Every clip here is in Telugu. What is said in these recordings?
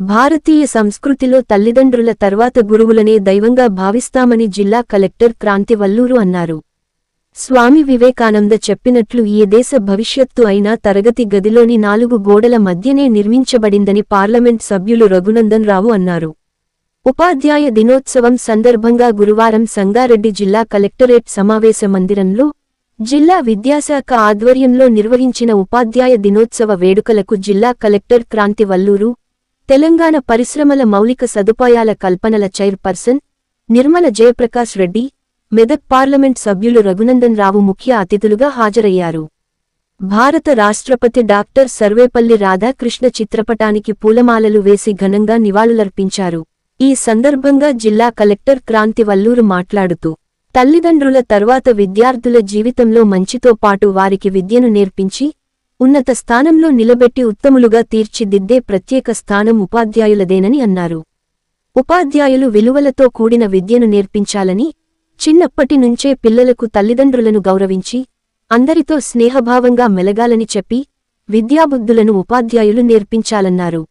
భారతీయ సంస్కృతిలో తల్లిదండ్రుల తర్వాత గురువులనే దైవంగా భావిస్తామని జిల్లా కలెక్టర్ క్రాంతి వల్లూరు అన్నారు. స్వామి వివేకానంద చెప్పినట్లు ఈ దేశ భవిష్యత్తు అయినా తరగతి గదిలోని నాలుగు గోడల మధ్యనే నిర్మించబడిందని పార్లమెంట్ సభ్యులు రఘునందన్ రావు అన్నారు. ఉపాధ్యాయ దినోత్సవం సందర్భంగా గురువారం సంగారెడ్డి జిల్లా కలెక్టరేట్ సమావేశ మందిరంలో జిల్లా విద్యాశాఖ ఆధ్వర్యంలో నిర్వహించిన ఉపాధ్యాయ దినోత్సవ వేడుకలకు జిల్లా కలెక్టర్ క్రాంతి వల్లూరు తెలంగాణ పరిశ్రమల మౌలిక సదుపాయాల కల్పనల చైర్పర్సన్ నిర్మల జయప్రకాష్ రెడ్డి మెదక్ పార్లమెంట్ సభ్యులు రఘునందన్ రావు ముఖ్య అతిథులుగా హాజరయ్యారు. భారత రాష్ట్రపతి డాక్టర్ సర్వేపల్లి రాధాకృష్ణ చిత్రపటానికి పూలమాలలు వేసి ఘనంగా నివాళులర్పించారు. ఈ సందర్భంగా జిల్లా కలెక్టర్ క్రాంతి వల్లూరు మాట్లాడుతూ తల్లిదండ్రుల తర్వాత విద్యార్థుల జీవితంలో మంచితో పాటు వారికి విద్యను నేర్పించి ఉన్నత స్థానంలో నిలబెట్టి ఉత్తములుగా తీర్చిదిద్దే ప్రత్యేక స్థానం ఉపాధ్యాయులదేనని అన్నారు. ఉపాధ్యాయులు విలువలతో కూడిన విద్యను నేర్పించాలని చిన్నప్పటి నుంచే పిల్లలకు తల్లిదండ్రులను గౌరవించి అందరితో స్నేహభావంగా మెలగాలని చెప్పి విద్యాబుద్ధులను ఉపాధ్యాయులు నేర్పించాలన్నారు.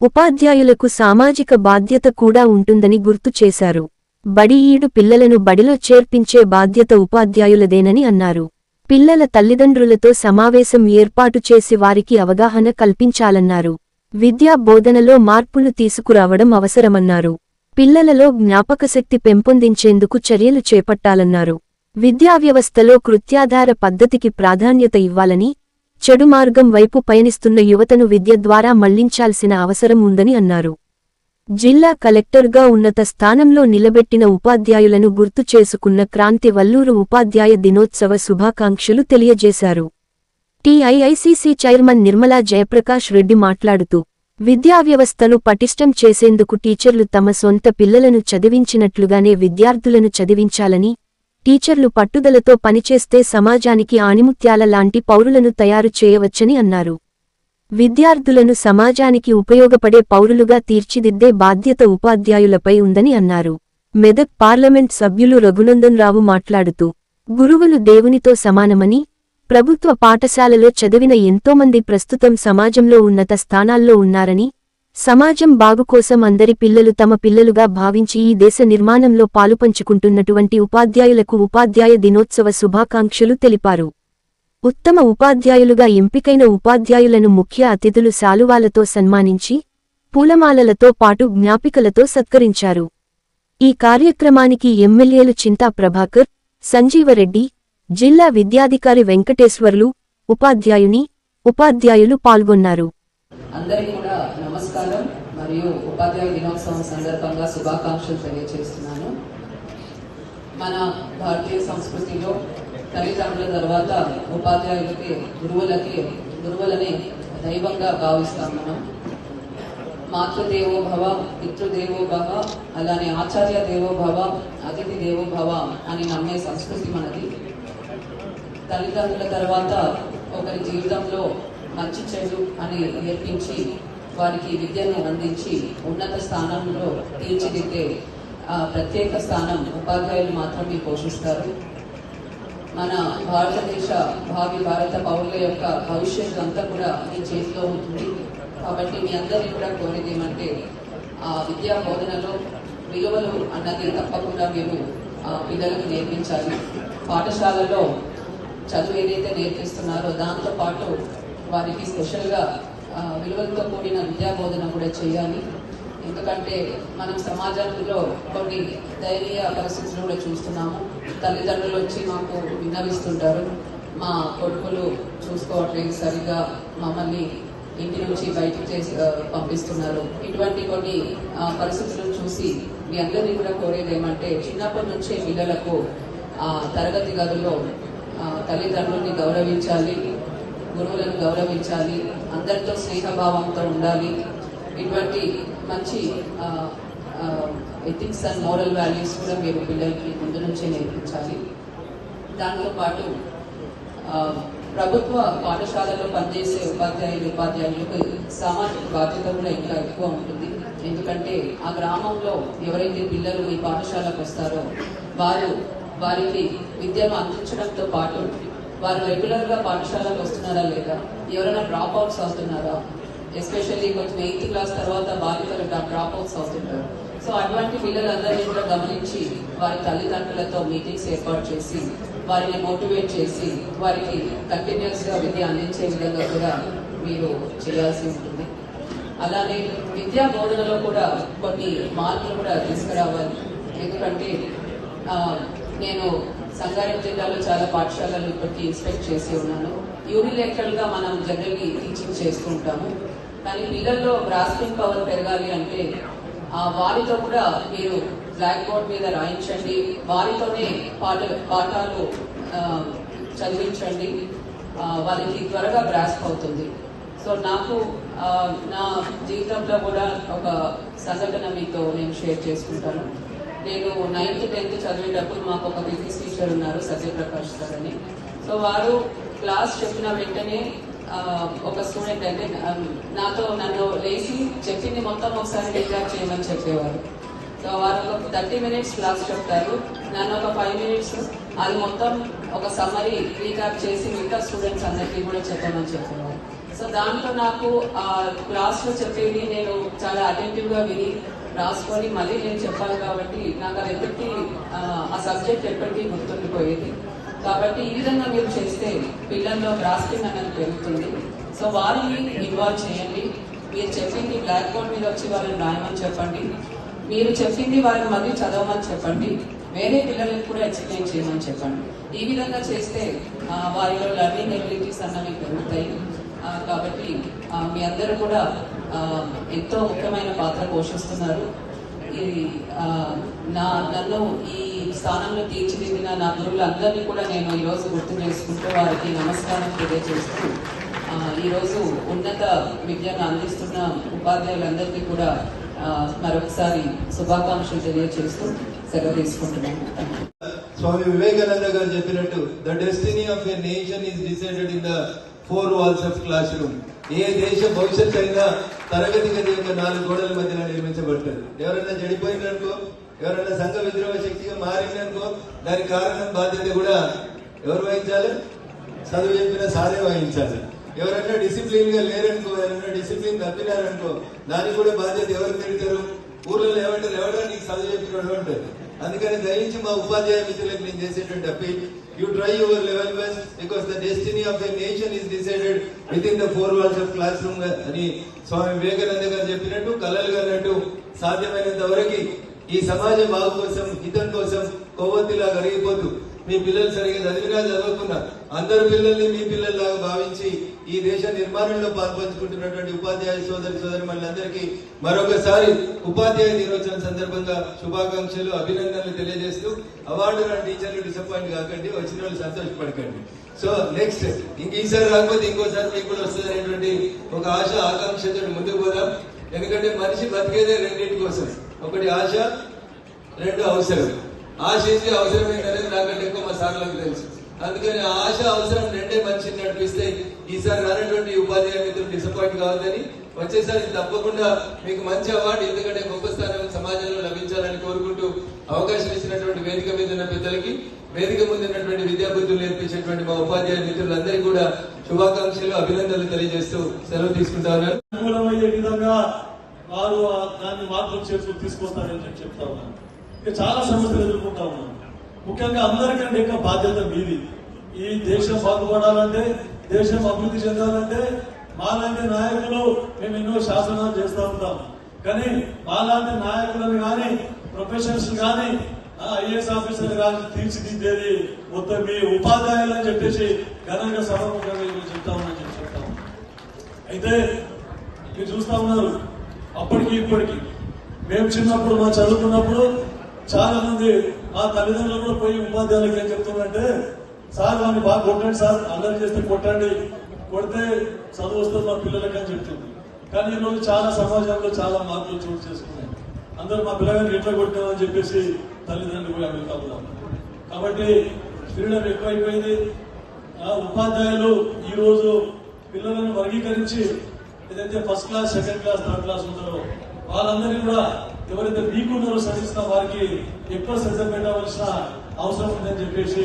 ఉపాధ్యాయులకు సామాజిక బాధ్యత కూడా ఉంటుందని గుర్తు చేశారు. బడి ఈడు పిల్లలను బడిలో చేర్పించే బాధ్యత ఉపాధ్యాయులదేనని అన్నారు. పిల్లల తల్లిదండ్రులతో సమావేశం ఏర్పాటు చేసి వారికి అవగాహన కల్పించాలన్నారు. విద్యా బోధనలో మార్పులు తీసుకురావడం అవసరమన్నారు. పిల్లలలో జ్ఞాపకశక్తి పెంపొందించేందుకు చర్యలు చేపట్టాలన్నారు. విద్యావ్యవస్థలో కృత్యాధార పద్ధతికి ప్రాధాన్యత ఇవ్వాలని చెడు మార్గం వైపు పయనిస్తున్న యువతను విద్య ద్వారా మళ్ళించాల్సిన అవసరం ఉందని అన్నారు. జిల్లా కలెక్టర్గా ఉన్నత స్థానంలో నిలబెట్టిన ఉపాధ్యాయులను గుర్తు చేసుకున్న క్రాంతి వల్లూరు ఉపాధ్యాయ దినోత్సవ శుభాకాంక్షలు తెలియజేశారు. టీఐఐసీసీ చైర్మన్ నిర్మలా జయప్రకాష్ రెడ్డి మాట్లాడుతూ విద్యావ్యవస్థను పటిష్టం చేసేందుకు టీచర్లు తమ సొంత పిల్లలను చదివించినట్లుగానే విద్యార్థులను చదివించాలని టీచర్లు పట్టుదలతో పనిచేస్తే సమాజానికి ఆణిముత్యాల లాంటి పౌరులను తయారు చేయవచ్చని అన్నారు. విద్యార్థులను సమాజానికి ఉపయోగపడే పౌరులుగా తీర్చిదిద్దే బాధ్యత ఉపాధ్యాయులపై ఉందని అన్నారు. మెదక్ పార్లమెంట్ సభ్యులు రఘునందన్ రావు మాట్లాడుతూ గురువులు దేవునితో సమానమని ప్రభుత్వ పాఠశాలలో చదివిన ఎంతోమంది ప్రస్తుతం సమాజంలో ఉన్నత స్థానాల్లో ఉన్నారని సమాజం బాగుకోసం అందరి పిల్లలు తమ పిల్లలుగా భావించి ఈ దేశ నిర్మాణంలో పాలుపంచుకుంటున్నటువంటి ఉపాధ్యాయులకు ఉపాధ్యాయ దినోత్సవ శుభాకాంక్షలు తెలిపారు. ఉత్తమ ఉపాధ్యాయులుగా ఎంపికైన ఉపాధ్యాయులను ముఖ్య అతిథులు శాలువాలతో సన్మానించి పూలమాలలతో పాటు జ్ఞాపికలతో సత్కరించారు. ఈ కార్యక్రమానికి ఎమ్మెల్యేలు చింతా ప్రభాకర్ సంజీవరెడ్డి జిల్లా విద్యాధికారి వెంకటేశ్వర్లు ఉపాధ్యాయుని ఉపాధ్యాయులు పాల్గొన్నారు. అందరికీ కూడా నమస్కారం మరియు ఉపాధ్యాయ దినోత్సవం సందర్భంగా శుభాకాంక్షలు తెలియజేస్తున్నాను మన భారతీయ సంస్కృతిలో తల్లిదండ్రుల తర్వాత ఉపాధ్యాయులకి గురువులకి గురువులని దైవంగా భావిస్తాం మనం. మాతృదేవో భవ పితృదేవో భవ అలానే ఆచార్య దేవో భవ అతిథి దేవో భవ అని నమ్మే సంస్కృతి మనది. తల్లిదండ్రుల తర్వాత ఒకరి జీవితంలో మంచి చెడు అని నేర్పించి వారికి విద్యను అందించి ఉన్నత స్థానంలో తీర్చిదిద్దే ప్రత్యేక స్థానం ఉపాధ్యాయులు మాత్రమే పోషిస్తారు. మన భారతదేశ భావి భారత పౌరుల యొక్క భవిష్యత్తు అంతా కూడా మీ చేతిలో ఉంటుంది. కాబట్టి మీ అందరినీ కూడా కోరేది ఏమంటే ఆ విద్యా బోధనలో విలువలు అన్నది తప్పకుండా మీరు పిల్లలకు నేర్పించాలి. పాఠశాలలో చదువు ఏదైతే నేర్పిస్తున్నారో దాంతో పాటు వారికి స్పెషల్గా విలువలతో కూడిన విద్యా బోధన కూడా చేయాలి. ఎందుకంటే మనం సమాజంలో కొన్ని దైవీయ పరిస్థితులు కూడా చూస్తున్నాము. తల్లిదండ్రులు వచ్చి మాకు విన్నవిస్తుంటారు. మా కొడుకులు చూసుకోవట్లేదు సరిగా మమ్మల్ని ఇంటి నుంచి బయటకు చేసి పంపిస్తున్నారు. ఇటువంటి కొన్ని పరిస్థితులను చూసి మీ అందరినీ కూడా కోరేది ఏమంటే చిన్నప్పటి నుంచే పిల్లలకు ఆ తరగతి గదుల్లో తల్లిదండ్రుల్ని గౌరవించాలి గురువులను గౌరవించాలి అందరితో స్నేహభావంతో ఉండాలి. ఇటువంటి మంచి ఎథిక్స్ అండ్ మోరల్ వాల్యూస్ కూడా మీరు పిల్లలకి ముందు నుంచే నేర్పించాలి. దాంతో పాటు ప్రభుత్వ పాఠశాలలో పనిచేసే ఉపాధ్యాయులు ఉపాధ్యాయులకు సామాజిక బాధ్యత కూడా ఇంకా ఎక్కువ ఉంటుంది. ఎందుకంటే ఆ గ్రామంలో ఎవరైతే పిల్లలు ఈ పాఠశాలకు వస్తారో వారు వారికి విద్యను అందించడంతో పాటు వారు రెగ్యులర్గా పాఠశాలకు వస్తున్నారా లేదా ఎవరైనా డ్రాప్ అవుట్స్ అవుతున్నారా ఎస్పెషల్లీ కొంచెం ఎయిత్ క్లాస్ తర్వాత బాలికలు డ్రాప్ అవుట్స్ అవుతుంటారు. సో అటువంటి పిల్లలందరినీ కూడా గమనించి వారి తల్లిదండ్రులతో మీటింగ్స్ ఏర్పాటు చేసి వారిని మోటివేట్ చేసి వారికి కంటిన్యూస్గా విద్య అందించే విధంగా కూడా మీరు చేయాల్సి ఉంటుంది. అలానే విద్యా బోధనలో కూడా కొన్ని మార్పులు కూడా తీసుకురావాలి. ఎందుకంటే నేను సంగారెడ్డి జిల్లాలో చాలా పాఠశాలలు ఇప్పటికీ ఇన్స్పెక్ట్ చేసి ఉన్నాను. యూనిలేటరల్గా మనం జనరల్లీ టీచింగ్ చేస్తుంటాము కానీ పిల్లల్లో గ్రాస్పింగ్ పవర్ పెరగాలి అంటే ఆ, వారితో కూడా మీరు బ్లాక్ బోర్డ్ మీద రాయించండి వారితోనే పాట పాఠాలు చదివించండి వారికి వాళ్ళకి త్వరగా గ్రాస్ప్ అవుతుంది. సో నాకు నా జీవితంలో కూడా ఒక సంఘటన మీతో నేను షేర్ చేసుకుంటాను. నేను నైన్త్ టెన్త్ చదివేటప్పుడు మాకు ఒక ఫిజిక్స్ టీచర్ ఉన్నారు సత్యప్రకాష్ సార్ అని. సో వారు క్లాస్ చెప్పిన వెంటనే ఒక స్టూడెంట్ అంటే నాతో నన్ను లేచి చెప్పింది మొత్తం ఒకసారి రికార్డ్ చేయమని చెప్పేవారు. సో వారు ఒక థర్టీ మినిట్స్ క్లాస్ చెప్తారు. నన్ను ఒక ఫైవ్ మినిట్స్ అది మొత్తం ఒక సమ్మరీ రీక్యాప్ చేసి మిగతా స్టూడెంట్స్ అందరికీ కూడా చెప్పమని చెప్పేవారు. సో దాంట్లో నాకు ఆ క్లాస్లో చెప్పేది నేను చాలా అటెంటివ్గా విని రాసుకొని మళ్ళీ నేను చెప్పాలి కాబట్టి నాకు అది ఎప్పటికీ ఆ సబ్జెక్ట్ ఎప్పటికీ గుర్తుండిపోయేది. కాబట్టి ఈ విధంగా మీరు చేస్తే పిల్లల్లో గ్రాస్పింగ్ అనేది పెరుగుతుంది. సో వారిని ఇన్వాల్వ్ చేయండి. మీరు చెప్పింది బ్లాక్ బోర్డ్ మీద వచ్చి వాళ్ళని రాయమని చెప్పండి. మీరు చెప్పింది వారిని మళ్ళీ చదవమని చెప్పండి. వేరే పిల్లలకు కూడా ఎక్స్ప్లెయిన్ చేయమని చెప్పండి. ఈ విధంగా చేస్తే వారిలో లర్నింగ్ ఎబిలిటీస్ అన్నవి పెరుగుతాయి. కాబట్టి మీ అందరూ కూడా ఎంతో ముఖ్యమైన పాత్ర పోషిస్తున్నారు. ఇది నా నన్ను ఈ స్థానంలో తీర్చిదిద్దిన నా గురువులందరినీ కూడా నేను ఈరోజు గుర్తు చేసుకుంటూ వారికి నమస్కారం తెలియజేస్తూ ఈరోజు ఉన్నత విద్యను అందిస్తున్న ఉపాధ్యాయులందరికీ కూడా మరొకసారి శుభాకాంక్షలు తెలియజేస్తూ సెలవు తీసుకుంటున్నాను. స్వామి వివేకానంద గారు చెప్పినట్టు the destiny of a nation is decided in the four walls of classroom ఏ దేశ భవిష్యత్ అయినా తరగతి గది యొక్క నాలుగు గోడల మధ్యన నిర్మించబడుతుంది ఎవరైనా చెడిపోయిందనుకో ఎవరైనా సంఘ విద్రోహ శక్తిగా మారిందనుకో దానికి కారణం బాధ్యత కూడా ఎవరు వహించాలి? చదువు చెప్పిన సారే వహించాలి. ఎవరైనా డిసిప్లిన్గా లేరనుకో ఎవరైనా డిసిప్లిన్ తప్పినారనుకో దానికి కూడా బాధ్యత ఎవరు తిరుగుతారు ఊర్లలో ఏమంటారు ఎవడో నీకు చదువు చెప్పినోడు అందుకని దయించి మా ఉపాధ్యాయ మిత్రులకు నేను చేసేటువంటి appeal. You try your level best because the destiny of a nation is decided with in the four walls of classroom అని స్వామి వివేకానంద గారు చెప్పినట్టు కలలు అన్నట్టు సాధ్యమైనంత వరకు ఈ సమాజ బాగు కోసం హితం కోసం కొవ్వొత్తిలా కరిగిపోతూ మీ పిల్లలు సరిగా చదివినా చదవకుండా అందరు పిల్లల్ని మీ పిల్లల్లాగా భావించి ఈ దేశ నిర్మాణంలో పాల్పంచుకుంటున్నటువంటి ఉపాధ్యాయ సోదరి సోదరి మనందరికీ మరొకసారి ఉపాధ్యాయ దినోత్సవం సందర్భంగా శుభాకాంక్షలు అభినందనలు తెలియజేస్తూ అవార్డు రాని టీచర్లు డిసప్పాయింట్ కాకండి వచ్చిన వాళ్ళు సంతోషపడకండి. సో నెక్స్ట్ ఇంక ఈసారి రాకపోతే ఇంకోసారి మీకు కూడా వస్తుంది అనేటువంటి ఒక ఆశ ఆకాంక్షతో ముందుకు పోదాం. ఎందుకంటే మనిషి బతికేదే రెండింటి కోసం. ఒకటి ఆశ రెండు అవసరం. ఆశ ఏంటి అవసరం ఏంటనేది నాకంటే ఎక్కువ మా సార్లకు తెలుసు. అందుకని ఆశ అవసరం రెండే మంచిది నడిపిస్తే ఈసారి రానటువంటి ఉపాధ్యాయ మిత్రులు డిసప్పాయింట్ కావద్దని వచ్చేసారి తప్పకుండా మీకు మంచి అవార్డు ఎందుకంటే గొప్ప స్థానం సమాజంలో లభించాలని కోరుకుంటూ అవకాశం ఇచ్చినటువంటి వేదిక మీద ఉన్న పెద్దలకి వేదిక ముందు ఉన్నటువంటి విద్యాబుద్ధులు నేర్పించినటువంటి మా ఉపాధ్యాయ మిత్రులందరికీ కూడా శుభాకాంక్షలు అభినందనలు తెలియజేస్తూ సెలవు తీసుకుంటాను అనుకూలమయ్యే విధంగా వారు దాన్ని మార్పులు చేసుకుని తీసుకొస్తారని చెప్తా ఉన్నాను. చాలా సమస్యలు ఎదుర్కొంటా ఉన్నాను. ముఖ్యంగా అందరికంటే ఇంకా బాధ్యత మీది. ఈ దేశం బాగుపడాలంటే దేశం అభివృద్ధి చెందాలంటే మాలాంటి నాయకులు మేము ఎన్నో శాసనాలు చేస్తూ ఉంటాం. కానీ మాలాంటి నాయకులను కానీ ప్రొఫెషనల్స్ కానీ ఐఏఎస్ ఆఫీసర్ కానీ తీర్చిదిద్దేది మొత్తం మీ ఉపాధ్యాయులు అని చెప్పేసి ఘనంగా సభముఖంగా చెప్తామని చెప్పి చెప్తాం అయితే మీరు చూస్తా ఉన్నారు అప్పటికి ఇప్పటికి. మేము చిన్నప్పుడు మా చదువుకున్నప్పుడు చాలా మంది మా తల్లిదండ్రులు కూడా పోయి ఉపాధ్యాయులకు ఏం చెప్తున్నారంటే సార్ వాడిని బాగా కొట్టండి సార్ అల్లరి చేస్తే కొట్టండి కొడితే చదువు వస్తుంది మా పిల్లలకి అని చెప్తుంది. కానీ ఈరోజు చాలా సమాజంలో చాలా మార్పులు చోటు చేసుకున్నాయి. అందరూ మా పిల్లగాడిని ఎట్లా కొట్టామని చెప్పేసి తల్లిదండ్రులు కూడా అడుగుతా ఉన్నాం కాబట్టి ఫ్రీడమ్ ఎక్కువైపోయింది. ఆ ఉపాధ్యాయులు ఈరోజు పిల్లలను వర్గీకరించి ఏదైతే first class second class third class ఉంటారో వాళ్ళందరినీ కూడా ఎవరైతే వీక్ ఉన్నారో సరిస్తున్న వారికి ఎక్కువ శ్రద్ధ పెట్టవలసిన అవసరం ఉందని చెప్పేసి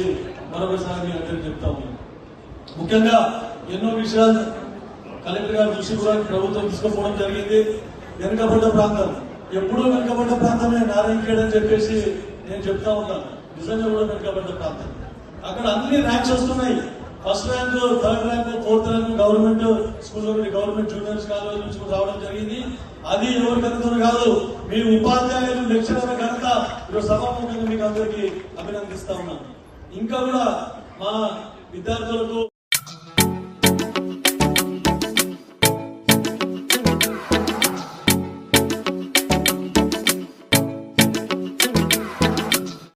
మరొకసారి మీ అందరికీ చెప్తా ముఖ్యంగా ఎన్నో విషయాలు కలెక్టర్ గారి దృష్టి కూడా ప్రభుత్వం తీసుకుపోవడం జరిగింది. వెనుకబడ్డ ప్రాంతం ఎప్పుడూ వెనుకబడ్డ ప్రాంతమే నారాయణ అని చెప్పేసి నేను చెప్తా ఉన్నాను. నిజంగా కూడా వెనుకబడ్డ ప్రాంతం. అక్కడ అన్ని ర్యాంక్స్ వస్తున్నాయి. First rank third rank fourth rank government school government juniors college నుంచి రావడం జరిగింది. అది ఎవరి ఘనత కాదు. మీ ఉపాధ్యాయులు లెక్చరర్ ఘనత ఈరోజు సభాముఖంగా మీకు అందరికీ అభినందిస్తా ఉన్నాను. ఇంకా కూడా మా విద్యార్థులకు